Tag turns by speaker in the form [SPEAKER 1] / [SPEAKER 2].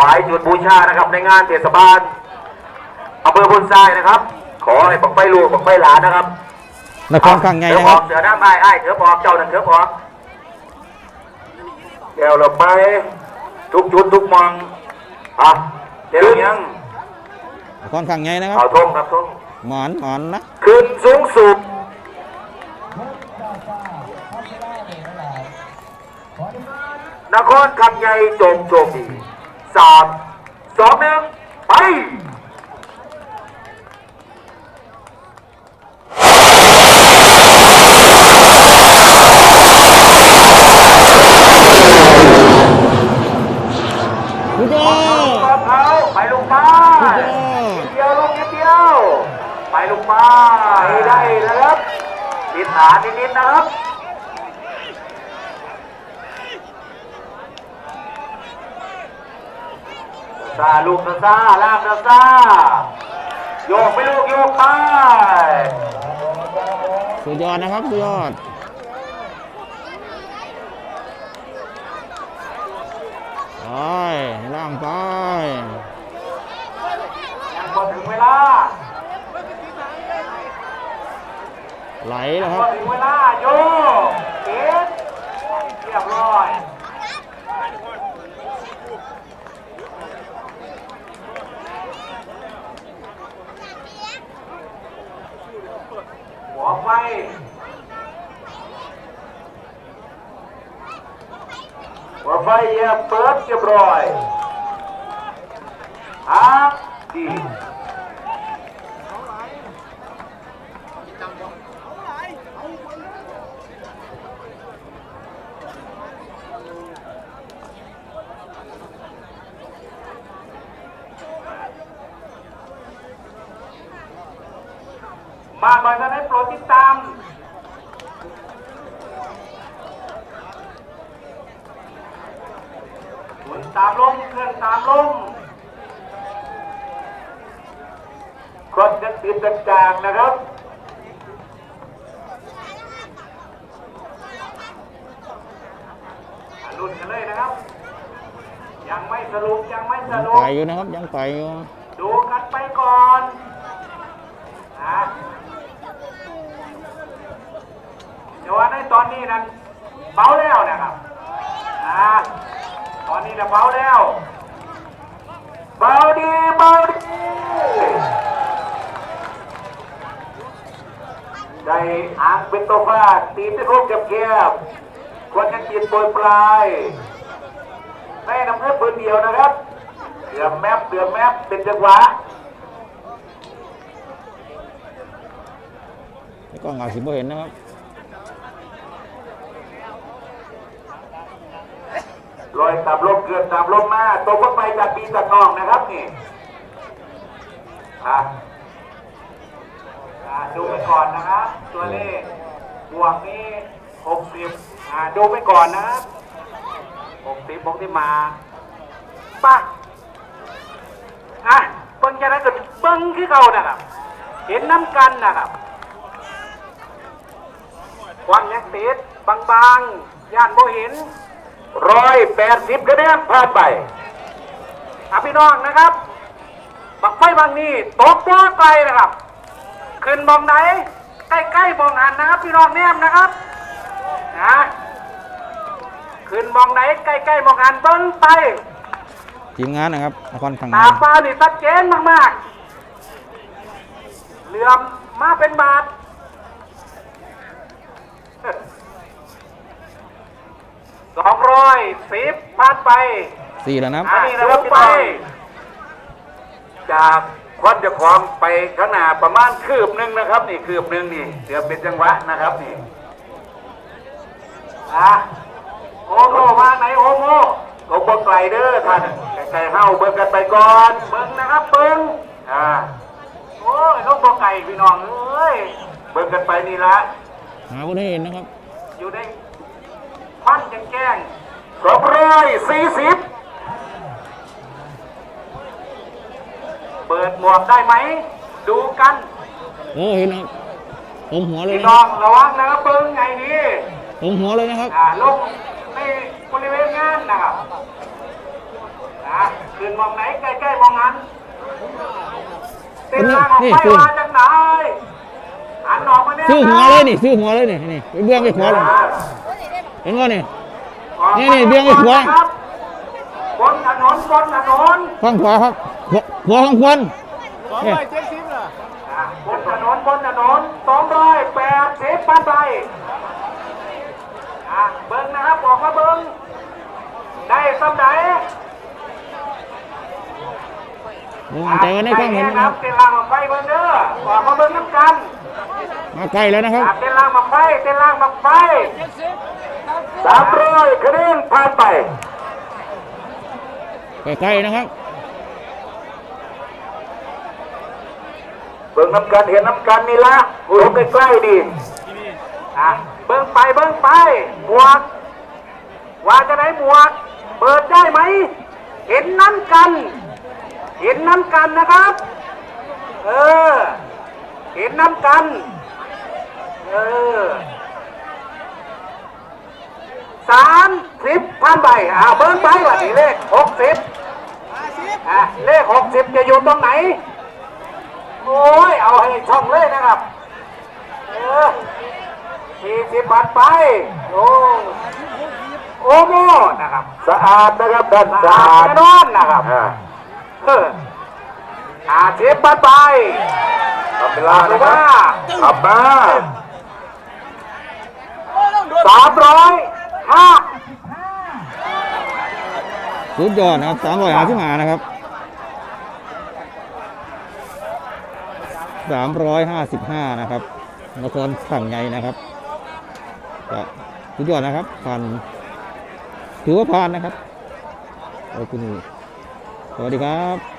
[SPEAKER 1] วายจุดบูชานะครับในงานเทศบาลอำเภอพุนทรายนะครับ ขอให้บังไฟลูกบังไฟหลานนะครับ
[SPEAKER 2] นครข้างไง
[SPEAKER 1] เถือ
[SPEAKER 2] นะ
[SPEAKER 1] บ
[SPEAKER 2] ค
[SPEAKER 1] อ
[SPEAKER 2] รั
[SPEAKER 1] ก
[SPEAKER 2] บ
[SPEAKER 1] เสือหน้าไม้ไอ้ายเถือบอกเจ้านั่นเถือบอกเดี๋ยวเราไปทุกจุดทุกมองอะเดี๋ยวยัง
[SPEAKER 2] นครข้างไงนะครับ
[SPEAKER 1] เอาทงครับทง
[SPEAKER 2] หมอนหมอนนะ
[SPEAKER 1] ขึ้นสูงสุดนครคำใหญ่โจมโจมดี สามสองหนึ่งไป
[SPEAKER 2] สุดยอด
[SPEAKER 1] มะพร้าวไปลงมา
[SPEAKER 2] สุดยอด
[SPEAKER 1] นิดเดียวลงนิดเดียว ไปลงมาให้ได้นะครับติดฐานนิดๆนะครับ ซาลูกนะซาลากนะซาโยกไปลูกโยกไป
[SPEAKER 2] สุดยอดนะครับสุดยอดไปล่างไป
[SPEAKER 1] ยังพอถึงเวลา
[SPEAKER 2] ไหลแล้วค
[SPEAKER 1] พ
[SPEAKER 2] รั
[SPEAKER 1] อบถึงเวลาโยกเอ็ดเรียบร้อย หัวไฟหัวไฟเหยียบเปิดเรียบร้อยฮักดี มากหน่อยก็ได้โปรดติดตามหมุนตามลมเคลื่อนตามลมคนจะติดจางๆนะครับอะลุ้นกันเลยนะครับ ยังไม่สรุปยังไม่ส
[SPEAKER 2] ยัง
[SPEAKER 1] รุ
[SPEAKER 2] ไป
[SPEAKER 1] ป
[SPEAKER 2] อยู่นะครับยังไปอยู่
[SPEAKER 1] ดูกันไปก่อนนะ แต่ว่าในตอนนี้นั้นเบาแล้วนะครับนะตอนนี้นะเบาแล้วเบาดีเบาดีได้อ่างเป็นตัวฟาดตีที่รูปเกียบๆควรจะกินโปรยปลายในน้ำเพื่อปืนเดียวนะครับเดือมแมปเดือมแมปเป็นจังหวะ
[SPEAKER 2] นี่ก็เงาสิบ่เห็นนะครับ
[SPEAKER 1] ลอยตามลมเกินตามลมมาตกลงไปจากปีจากองนะครับนี่อะดูไปก่อนนะครับ ตัวเลขบวกนี้หกสิบดูไปก่อนนะครับหกสิบบกที่มาปักอะเบิ้งจะได้เก็เบิ้งคือเขานะครับ เห็นน้ำกันนะครับความยังติดบางๆย่านโบเห็น ร้อยแปดสิบคะแนนผ่านไปอะพี่น้องนะครับ บักไฟบางนี้ตกตัวไกลนะครับ ขึ้นมองไหน ใกล้ๆมองหันนะครับ พี่น้องแนมนะครับนะขึ้นมองไหน ใกล้ๆมองหันเบิ้งไป
[SPEAKER 2] ทีมงานนะครับนครข้างไง
[SPEAKER 1] ตาฟ้านี่ชัดเจนมากๆเหลื่อมมาเป็นบาท สองร้อยสิบพันไป
[SPEAKER 2] สี่แล้วนะครับ
[SPEAKER 1] อันนี้นะครับไปจากควันจะคลองไปข้างหน้าประมาณคืบหนึ่งนะครับ นี่คืบหนึ่งนี่เดี๋ยวเป็นจังหวะนะครับนี่อะโอโมมาไหนโอโมเขาบอกไกลเด้อท่านไกลๆเฮาเบิ่งกันไปก่อนเบิ่งนะครับเบิ่งอ่าโอ้ยนกบอกไก่พี่น้องเอ้ยเบิ่งกันไปนี่ละ
[SPEAKER 2] หาคนให้เห็นนะครับ
[SPEAKER 1] อยู่ใน ควันแจ้งสองร้อยสี่สิบเปิดหมวกได้ไหม ดูกัน
[SPEAKER 2] โอ้เห็นนะครับผมหัวเลย
[SPEAKER 1] พี่
[SPEAKER 2] นะ
[SPEAKER 1] น้องระวังนะครับเบิ้งไงนี่
[SPEAKER 2] ผมหัวเลยนะครับ
[SPEAKER 1] อ่าลงในบริเวณงานนะครับอ่าอะขึ้นมองไหนใกล้ๆมองนั้นเส้นล่างออก
[SPEAKER 2] นี่
[SPEAKER 1] ไป
[SPEAKER 2] ขึ้น
[SPEAKER 1] มาจากไหนหันออกมาเนี่ย
[SPEAKER 2] ซื้อหัวเลยนี่ซื้อหัวเลยนี่นี่ไปเบื้องไปขวาเลย เห็นว่านี่ นี่นี่เบี่ยงไปขวา
[SPEAKER 1] ครับบนถนนบนถนน
[SPEAKER 2] ข้างขวาครับหัวหัวข้างควรเนี่ย
[SPEAKER 1] อะบนถนนบนถนนสองร้อยแปดสิบพันใบอะเบิ้งนะครับบอกว่าเบิ้งได้สำไหน
[SPEAKER 2] ดูมันใจไว้ในข้างเห็น
[SPEAKER 1] นะ
[SPEAKER 2] นะ
[SPEAKER 1] ค
[SPEAKER 2] ค
[SPEAKER 1] รั
[SPEAKER 2] รั
[SPEAKER 1] บบเต้นล่างมาไฟเบิ้งเด้อบอกมาเบิ้งน้ำกัน
[SPEAKER 2] มาใกล้แล้วนะครับ
[SPEAKER 1] อะเต้นล่างมาไฟเต้นล่างมาไฟสามร้อยคะแนนผ่านไป
[SPEAKER 2] ใกล้ๆนะครับ
[SPEAKER 1] เบิ้งน้ำกันเห็นน้ำกันนี่ละลงใกล้ๆดีอะเบิ้งไปเบิ้งไปหมวกว่าจะไหนหมวก เปิดได้ไหม เห็นน้ำกัน เห็นน้ำกันนะครับ เออ เห็นน้ำกัน เออ สามสิบพันใบอ่าเบิ้งไปว่านี่เลขหกสิบอะเลขหกสิบจะอยู่ตรงไหน โอ้ย เอาให้ช่องเลยนะครับ เออสี่สิบบาทไป โอ้โอโมนะครับ สะอาดนะครับด้านสะอาดแน่นอนนะครับเอออาเจ็บบาทไปทำเวลานะครับขับมาสามร้อย ห้า
[SPEAKER 2] สุดยอดนะครับสามร้อยห้าสิบห้านะครับสามร้อยห้าสิบห้านะครับนครฝั่งใหญ่นะครับสุดยอดนะครับผ่านถือว่าผ่านนะครับขอบคุณสวัสดีครับ